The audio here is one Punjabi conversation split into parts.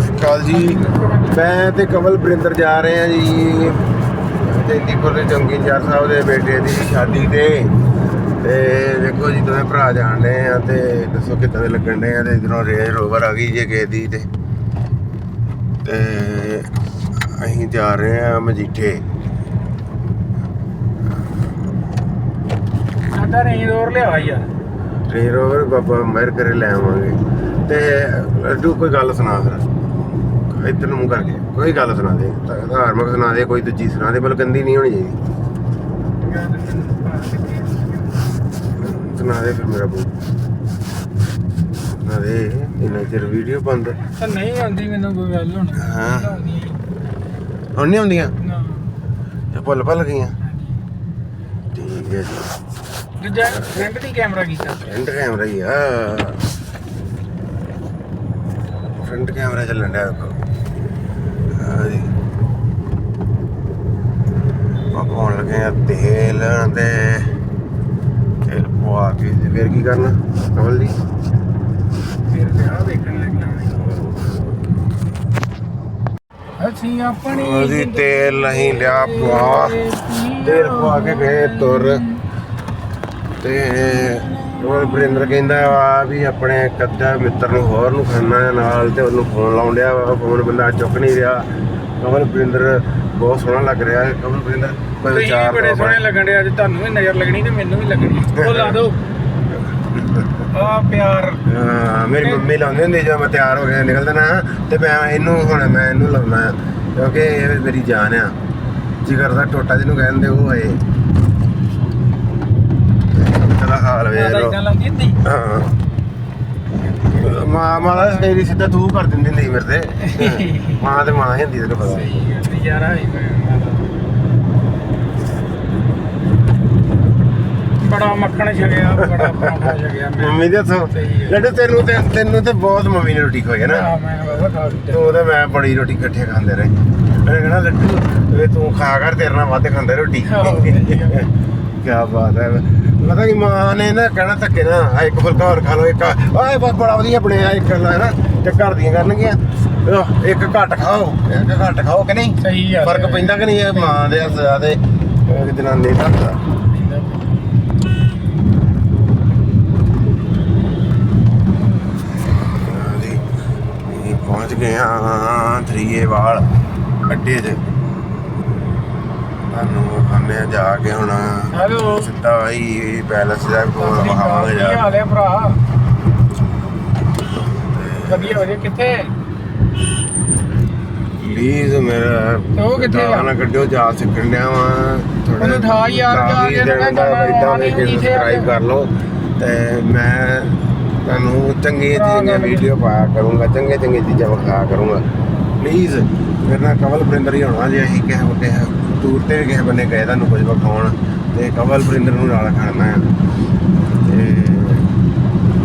ਅਕਾਲ ਜੀ। ਮੈਂ ਤੇ ਕਮਲ ਬਰਿੰਦਰ ਜਾ ਰਹੇ ਹਾਂ ਜੀ। ਜੈਂਤੀਪੁਰ ਦੇ ਜੰਗੀਚਾਰ ਸਾਹਿਬ ਦੇ ਬੇਟੇ ਦੀ ਸ਼ਾਦੀ ਤੇ। ਤੇ ਦੇਖੋ ਜੀ ਦੋਵੇਂ ਭਰਾ ਜਾਣ ਰਹੇ ਆ ਤੇ ਦੱਸੋ ਕਿੱਦਾਂ ਦੇ ਲੱਗਣ ਦੇ ਆ ਤੇ ਇਧਰੋਂ ਰੇਂਜ ਰੋਵਰ ਆ ਗਈ ਜੇ ਕਿਸੇ ਦੀ ਤੇ। ਤੇ ਅਸੀਂ ਜਾ ਰਹੇ ਆ ਮਜੀਠੇ। ਸਾਡਾ ਰੇਂਜ ਰੋਵਰ ਲਿਆ ਯਾਰ। ਰੇਂਜ ਰੋਵਰ ਬਾਬਾ ਮਹਿਰ ਕਰੇ ਲੈ ਆਵਾਂਗੇ। ਤੇ ਲੱਡੂ ਕੋਈ ਗੱਲ ਸੁਣਾ ਫਿਰ ਇੱਧਰ ਨੂੰ ਮੂੰਹ ਕਰਕੇ ਕੋਈ ਗੱਲ ਸੁਣਾ ਦੇ। ਧਾਰਮਿਕ ਸੁਣਾ ਦੇ ਕੋਈ ਦੂਜੀ ਸੁਣਾ ਦੇ ਬਲ ਗੰਦੀ ਨਹੀਂ ਹੋਣੀ ਚਾਹੀਦੀ। ਸੁਣਾ ਦੇ ਫਿਰ ਮੇਰਾ ਬੂ ਸੁਣਾ ਦੇ ਇੰਨਾ ਚਿਰ ਵੀਡੀਓ ਬੰਦ ਤਾਂ ਨਹੀਂ ਆਉਂਦੀ ਮੈਨੂੰ ਕੋਈ ਗੱਲ ਹੁਣ। ਹਾਂ। ਹੁਣ ਨਹੀਂ ਆਉਂਦੀਆਂ? ਨਾ। ਇਹ ਭੁੱਲ ਭੱਲ ਗਈਆਂ। ਠੀਕ ਹੈ ਜੀ। ਦੂਜਾ ਫਰੰਟ ਦੀ ਕੈਮਰਾ ਕੀਤਾ। ਫਰੰਟ ਕੈਮਰਾ ਹੀ ਆ। ਫਰੰਟ ਕੈਮਰਾ ਚੱਲਣ ਡਿਆ ਦੇਖੋ ਆ ਜੀ। ਆਪਾਂ ਪਾਉਣ ਲੱਗੇ ਆ ਤੇਲ ਤੇ ਤੇਲ ਪਵਾ ਕੇ ਤੇ ਫਿਰ ਕੀ ਕਰਨਾ ਕਮਲ ਜੀ? ਫਿਰ ਵਿਆਹ ਦੇਖਣ ਲੱਗਣਾ ਅਸੀਂ ਆਪਣੀ ਅਸੀਂ ਤੇਲ ਨਹੀਂ ਲਿਆ ਪਵਾ। ਤੇਲ ਪਵਾ ਕੇ ਗਏ ਤੁਰ। ਤੇ ਉਹ ਬਰਿੰਦਰ ਕਹਿੰਦਾ ਵਾ ਵੀ ਆਪਣੇ ਕੱਦਾ ਮਿੱਤਰ ਨੂੰ ਹੋਰ ਨੂੰ ਖਾਣਾ ਹੈ ਨਾਲ ਤੇ ਉਹਨੂੰ ਫੋਨ ਲਾਉਣ ਡਿਆ ਵਾ। ਫੋਨ ਬੰਦਾ ਚੁੱਕ ਨਹੀਂ ਰਿਹਾ। ਕਮਲ ਬਰਿੰਦਰ ਬਹੁਤ ਸੋਹਣਾ ਲੱਗ ਰਿਹਾ ਹੈ। ਕਮਲ ਬਰਿੰਦਰ ਕੋਈ ਤੁਸੀਂ ਵਿਚਾਰ ਬੜੇ ਸੋਹਣੇ ਲੱਗਣ ਦੇ ਅੱਜ ਤੁਹਾਨੂੰ ਵੀ ਨਜ਼ਰ ਲੱਗਣੀ ਤੇ ਮੈਨੂੰ ਵੀ ਲੱਗਣੀ ਉਹ ਲਾ ਦਿਓ। ਆ ਪਿਆਰ। ਹਾਂ ਮੇਰੀ ਮੰਮੀ ਲਾਉਂਦੇ ਹੁੰਦੇ ਜਦੋਂ ਮੈਂ ਤਿਆਰ ਹੋ ਕੇ ਨਿਕਲਦਾ ਨਾ ਤੇ ਮੈਂ ਇਹਨੂੰ ਹੁਣ ਮੈਂ ਇਹਨੂੰ ਲਾਉਣਾ। ਆ, ਕਿਉਂਕਿ ਇਹ ਮੇਰੀ ਜਾਨ ਆ। ਜਿਗਰ ਦਾ ਟੋਟਾ ਜਿਹਨੂੰ ਕਹਿੰਦੇ ਉਹ ਹੈ ਹਾਲ ਵੇ ਮਾਤਾ ਲੋ ਇਦਾਂ ਲਾਉਂਦੀ ਹੁੰਦੀ। ਹਾਂ। ਮਾਂ ਮਾਂ ਦਾ ਮੇਰੀ ਸਿੱਧਾ ਤੂੰ ਕਰ ਦਿੰਦੀ ਹੁੰਦੀ ਮੇਰੇ ਤੇ। ਮਾਂ ਤੇ ਮਾਂ ਹੀ ਹੁੰਦੀ ਤੈਨੂੰ ਪਤਾ। ਸਹੀ ਹੈ ਨਜ਼ਾਰਾ ਹੀ ਬੜਾ ਮੱਖਣ ਛਕਿਆ ਬੜਾ ਪਰੌਂਠਾ ਛਕਿਆ ਮੈਂ। ਮੰਮੀ ਦੇ ਹੱਥੋਂ। ਲੱਡੂ ਤੈਨੂੰ ਤੇ ਤੈਨੂੰ ਤੇ ਬਹੁਤ ਮੰਮੀ ਨੇ ਰੋਟੀ ਖਵਾਈ ਹੈ ਨਾ। ਹਾਂ, ਮੈਂ ਬਾਬਾ ਖਾ ਦਿੱਤਾ। ਤੂੰ ਤੇ ਮੈਂ ਬੜੀ ਰੋਟੀ ਇਕੱਠੇ ਖਾਂਦੇ ਰਹੇ। ਮੈਂ ਕਹਿੰਦਾ ਲੱਡੂ ਵੇ ਤੂੰ ਖਾ ਕਰ ਤੇਰੇ ਨਾਲ ਵੱਧ ਖਾਂਦੇ ਰੋਟੀ। ਕੀ ਬਾਤ ਹੈ। ਪਤਾ ਕਿ ਮਾਂ ਨੇ ਨਾ ਕਹਿਣਾ ਧੱਕੇ ਨਾ ਆ ਇੱਕ ਫੁਲਕਾ ਹੋਰ ਖਾ ਲਓ ਇੱਕ ਆਏ ਬਸ ਬੜਾ ਵਧੀਆ ਬਣਿਆ ਇੱਕ ਨਾ ਨਾ ਤੇ ਘਰ ਦੀਆਂ ਕਰਨਗੀਆਂ। ਇੱਕ ਘੱਟ ਖਾਓ ਇੱਕ ਘੱਟ ਖਾਓ ਕਿ ਨਹੀਂ? ਸਹੀ ਆ ਫ਼ਰਕ ਪੈਂਦਾ ਕਿ ਨਹੀਂ ਇਹ ਮਾਂ ਦੇ ਹੱਥ ਦਾ ਤੇ ਅਹ, ਜਨਾਨੀ ਦੇ ਹੱਥ ਦਾ ਜੀ ਇਹ ਪਹੁੰਚ ਗਏ ਆ ਥਰੀਏ ਵਾਲ ਅੱਡੇ 'ਚ ਤੁਹਾਨੂੰ ਖਾਣੇ ਜਾ ਕੇ ਹੁਣ ਹੈਲੋ ਸਿੱਧਾ ਹੀ ਪੈਲਸ ਦਾ ਕੋਲ ਵਹਾਵਾਂਗੇ ਕੀ ਜਾ ਹਾਲ ਹੈ ਭਰਾ? ਵਧੀਆ ਕਿੱਥੇ? ਪਲੀਜ਼ ਮੇਰਾ ਤੇ ਉਹ ਕਿੱਥੇ ਆ? ਨਾ ਕੱਢਿਓ ਜਾ ਸਿੱਖਣ ਡਿਆ ਵਾਂ। ਥੋੜਾ ਉਹਨੂੰ ਉਠਾ ਯਾਰ, ਜਾ ਕੇ ਨਾ ਜਾਣਾ, ਇਦਾਂ ਦੇ ਕਿੱਥੇ ਆ? ਸਬਸਕ੍ਰਾਈਬ ਕਰ ਲਓ। ਤੇ ਮੈਂ ਤੁਹਾਨੂੰ ਚੰਗੀਆਂ ਚੰਗੀਆਂ ਵੀਡੀਓ ਪਾਇਆ ਕਰੂੰਗਾ ਚੰਗੇ ਚੰਗੇ ਚੀਜ਼ਾਂ ਵਿਖਾਇਆ ਕਰੂੰਗਾ। ਪਲੀਜ਼ ਮੇਰੇ ਨਾਲ ਕਵਲ ਬਰਿੰਦਰ ਹੀ ਹੋਣਾ ਜੇ ਅਸੀਂ ਕਿਸੇ ਕਿਸੇ ਟੂਰ ਤੇ ਵੀ ਕਿਸੇ ਬੰਨੇ ਗਏ ਤੁਹਾਨੂੰ ਕੁਝ ਵਿਖਾਉਣ ਤੇ ਕਵਲ ਬਰਿੰਦਰ ਨੂੰ ਨਾਲ ਖੜਨਾ ਹੈ। ਤੇ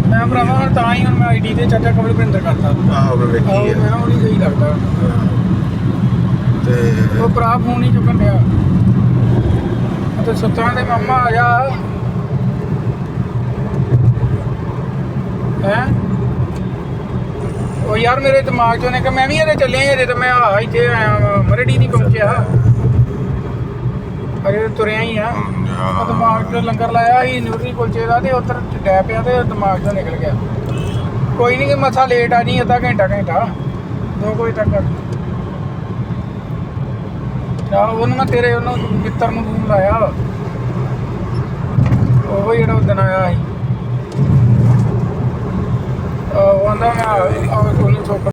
ਮੈਂ ਭਰਾਵਾ ਹੁਣ ਤਾਂ ਹੀ ਹੁਣ ਮੈਂ ਆਈਡੀ ਤੇ ਚਾਚਾ ਕਮਲ ਭਿੰਦਰ ਕਰਤਾ। ਆਹੋ ਮੈਂ ਆਹੋ ਵੇਖੀ ਮੈਂ ਹੈ ਉਹ ਨਹੀਂ ਸਹੀ ਲੱਗਦਾ। ਤੇ ਉਹ ਭਰਾ ਫੋਨ ਹੀ ਚੁੱਕਣ ਡਿਆ। ਅਤੇ ਸੁੱਤਾਂ ਦੇ ਮੰਮਾ ਆ ਜਾ। ਹੈ? ਉਹ ਯਾਰ ਮੇਰੇ ਦਿਮਾਗ ਚੋਂ ਨੇ ਕਿ ਮੈਂ ਵੀ ਇਹਦੇ ਚੱਲਿਆ ਇਹਦੇ ਤੇ ਮੈਂ ਆ ਇੱਥੇ ਆਇਆ ਮਰੜੀ ਨਹੀਂ ਪਹੁੰਚਿਆ। ਅਰੇ ਤੁਰਿਆ ਹੀ ਆ। ਉਹ ਦਿਮਾਗ ਚੋਂ ਲੰਗਰ ਲਾਇਆ ਸੀ ਨਿਊਟਰੀ ਕੁਲਚੇ ਦਾ ਤੇ ਉੱਧਰ ਡੈ ਪਿਆ ਤੇ ਦਿਮਾਗ ਚੋਂ ਨਿਕਲ ਗਿਆ। ਕੋਈ ਨਹੀਂ ਕਿ ਮਸਾ ਲੇਟ ਆ ਜੀ ਅੱਧਾ ਘੰਟਾ ਘੰਟਾ। ਦੋ ਕੁ ਵਜੇ ਤੱਕ। ਆ ਉਹਨੂੰ ਮੈਂ ਤੇਰੇ ਉਹਨੂੰ ਮਿੱਤਰ ਨੂੰ ਫੋਨ ਲਾਇਆ। ਉਹ ਜਿਹੜਾ ਉਦਣ ਆਇਆ ਸੀ। ਉਹਨੂੰ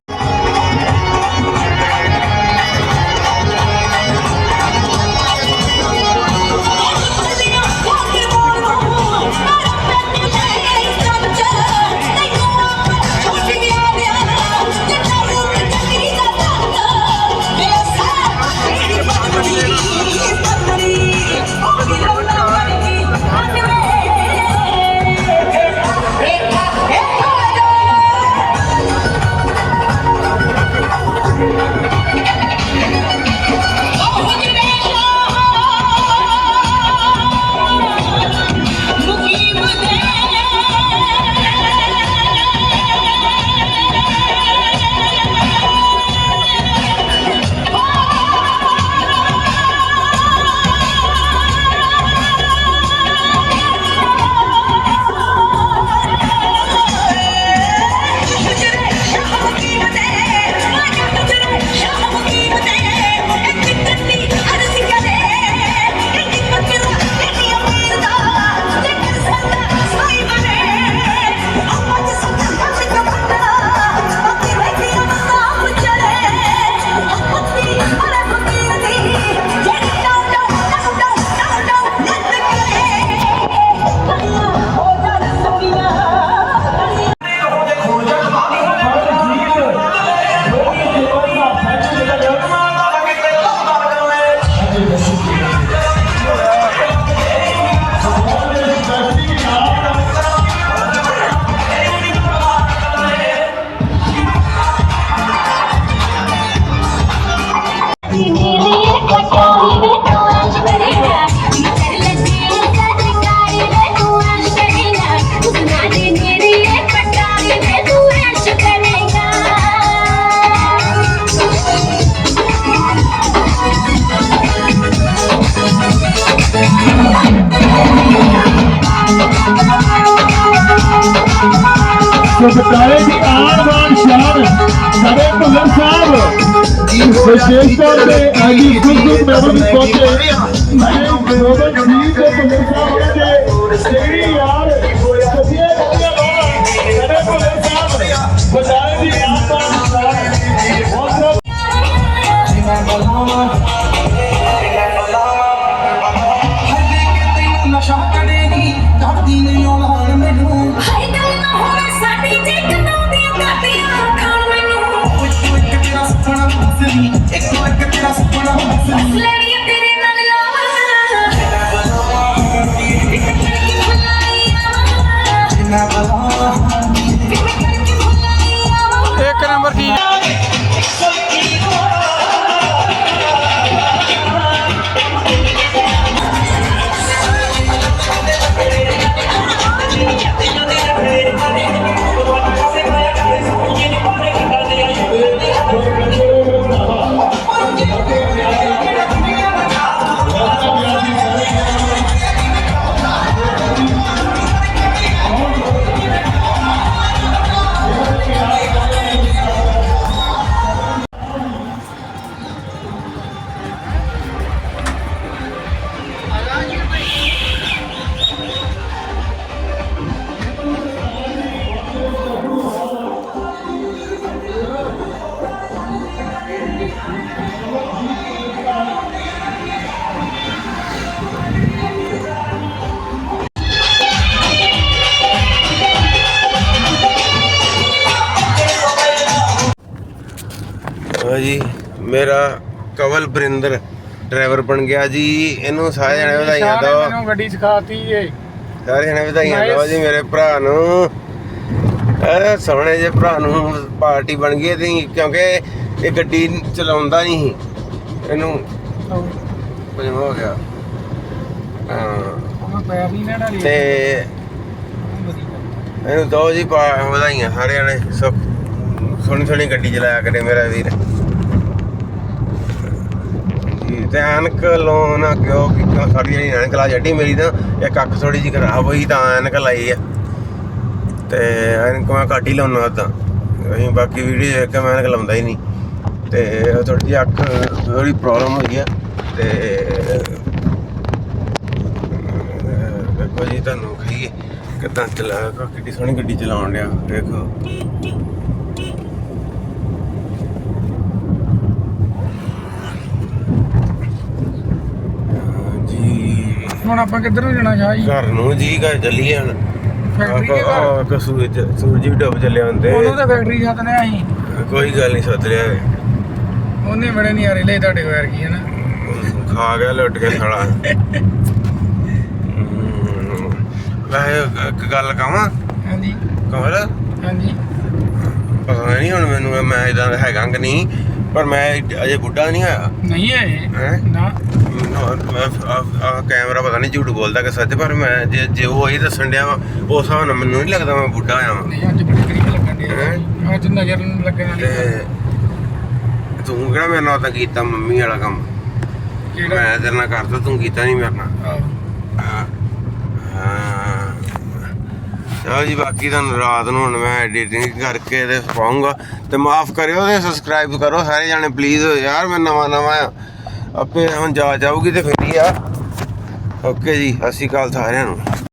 ਬਟਾਲੇ ਦੀ ਆਨ ਬਾਨ ਸ਼ਾਨ ਸਾਡੇ ਭੁੱਲਰ ਸਾਹਿਬ ਵਿਸ਼ੇਸ਼ ਤੌਰ ਤੇ ਆਈ ਗੁੱਡ ਗੁੱਡ ਮੈਂਬਰ ਵੀ ਪਹੁੰਚੇ ਸਾਡੇ ਗਲੋਬਲ ਜੀ ਦੇ ਭੁੱਲਰ ਹਾਂ ਜੀ ਮੇਰਾ ਕਵਲ ਬਰਿੰਦਰ ਡਰਾਈਵਰ ਬਣ ਗਿਆ ਜੀ ਇਹਨੂੰ ਸਾਰੇ ਜਣੇ ਵਧਾਈਆਂ ਦਿਓ। ਮੈਨੂੰ ਗੱਡੀ ਸਿਖਾਤੀ ਏ। ਸਾਰੇ ਜਣੇ ਵਧਾਈਆਂ. ਦਿਓ ਜੀ ਮੇਰੇ ਭਰਾ ਨੂੰ। ਇਹ ਸੋਹਣੇ ਜਿਹੇ ਭਰਾ ਨੂੰ ਪਾਰਟੀ ਬਣ ਗਈ ਤੇ ਕਿਉਂਕਿ ਇਹ ਗੱਡੀ ਚਲਾਉਂਦਾ ਨਹੀਂ ਸੀ। ਇਹਨੂੰ ਪੰਜਵਾਂ ਹੋ ਗਿਆ। ਹਾਂ। ਤੇ ਇਹਨੂੰ ਦੋ ਜੀ ਵਧਾਈਆਂ ਸਾਰੇ ਜਣੇ। ਸਭ ਸੋਹਣੀ ਸੋਹਣੀ ਗੱਡੀ ਚਲਾਇਆ ਕਰੇ ਮੇਰਾ ਵੀਰ ਜੀ ਤੇ ਐਨਕ ਲੋ ਨਾ ਕਿਉਂ ਕਿ ਸਾਡੀ ਜਿਹੜੀ ਐਨਕ ਲਾ ਜੱਡੀ ਮੇਰੀ ਤਾਂ ਇੱਕ ਅੱਖ ਥੋੜੀ ਜਿਹੀ ਖਰਾਬ ਹੋਈ ਤਾਂ ਐਨਕ ਲਾਈ ਆ। ਤੇ ਐਨਕ ਮੈਂ ਘੱਟ ਹੀ ਲਾਉਣਾ ਤਾਂ ਅਸੀਂ ਬਾਕੀ ਵੀਡੀਓ ਦੇਖ ਕੇ ਮੈਂ ਐਨਕ ਲਾਉਂਦਾ ਹੀ ਨਹੀਂ। ਤੇ ਥੋੜੀ ਜਿਹੀ ਅੱਖ ਥੋੜੀ ਪ੍ਰੋਬਲਮ ਹੋਈ ਆ। ਤੇ ਦੇਖੋ ਜੀ, ਤੁਹਾਨੂੰ ਕਹੀਏ, ਕਿੱਦਾਂ ਚਲਾ, ਕਿੱਡੀ ਸੋਹਣੀ ਗੱਡੀ ਚਲਾਉਣ ਡਿਆ, ਦੇਖੋ ਹਾਂ ਜੀ ਹੁਣ ਆਪਾਂ ਕਿੱਧਰ ਨੂੰ ਜਾਣਾ ਸ਼ਾਹ ਜੀ? ਘਰ ਨੂੰ ਜੀ ਘਰ ਚੱਲੀਏ ਹੁਣ। ਫੈਕਟਰੀ ਦੇ ਘਰ? ਸੂਰਜ ਵੀ ਡੁੱਬ ਹੁੰਦੇ ਤਾਂ। ਫੈਕਟਰੀ ਅਸੀਂ ਕੋਈ ਗੱਲ ਨਹੀਂ ਸੋਚ ਰਿਹਾ। ਉਹਨੇ ਬੜੇ ਨਿਆਰੇ ਲਏ ਤੁਹਾਡੇ ਵੈਰ ਕੀ ਹੈ ਨਾ ਖਾ ਗਿਆ ਲੁੱਟ ਕੇ ਸਾਲਾ ਵੈਸੇ ਇੱਕ ਗੱਲ ਕਹਾਂ ਹਾਂਜੀ। ਕਮਲ? ਹਾਂਜੀ। ਪਤਾ ਨਹੀਂ ਹੁਣ ਮੈਨੂੰ ਮੈਂ ਇਦਾਂ ਹੈਗਾ ਕਿ ਨਹੀਂ। ਪਰ ਮੈਂ ਅਜੇ ਬੁੱਢਾ ਨਹੀਂ ਹੋਇਆ। ਨਹੀਂ ਹੈ ਹੈਂ? ਨਾ। ਆ ਕੈਮਰਾ ਪਤਾ ਨਹੀਂ ਝੂਠ ਬੋਲਦਾ ਕਿ ਸੱਚ ਪਰ ਮੈਂ ਜੇ ਜੇ ਉਹ ਹੀ ਦੱਸਣ ਡਿਆ ਵਾ ਉਸ ਹਿਸਾਬ ਨਾਲ ਮੈਨੂੰ ਨਹੀਂ ਲੱਗਦਾ ਮੈਂ ਬੁੱਢਾ ਆ ਨਹੀਂ ਅੱਜ ਬੜੀ ਕਰੀਬ ਲੱਗਣ ਹੈਂ? ਅੱਜ ਨਜ਼ਰ ਨੂੰ ਲੱਗਣ ਵਾਲੀ। ਤੇ ਕਿਹੜਾ ਮੇਰੇ ਨਾਲ ਤਾਂ ਕੀਤਾ ਮੰਮੀ ਵਾਲਾ ਕੰਮ? ਮੈਂ ਤੇਰੇ ਨਾਲ ਕਰਦਾ ਤੂੰ ਕੀਤਾ ਨਹੀਂ ਮੇਰੇ ਨਾਲ। ਹਾਂ ਹਾਂ। ਚਲੋ ਜੀ, ਬਾਕੀ ਤੁਹਾਨੂੰ ਰਾਤ ਨੂੰ ਹੁਣ ਮੈਂ ਐਡੀਟਿੰਗ ਕਰਕੇ ਤੇ ਪਾਉਂਗਾ। ਤੇ ਮਾਫ ਕਰਿਓ ਤੇ ਸਬਸਕ੍ਰਾਈਬ ਕਰੋ ਸਾਰੇ ਜਾਣੇ ਪਲੀਜ਼ ਯਾਰ, ਮੈਂ ਨਵਾਂ ਨਵਾਂ ਆ। ਆਪੇ ਹੁਣ ਜਾ ਜਾਊਗੀ ਤੇ ਫਿਰ ਹੀ ਆ। ਓਕੇ ਜੀ, ਸਤਿ ਸ਼੍ਰੀ ਅਕਾਲ ਸਾਰਿਆਂ ਨੂੰ।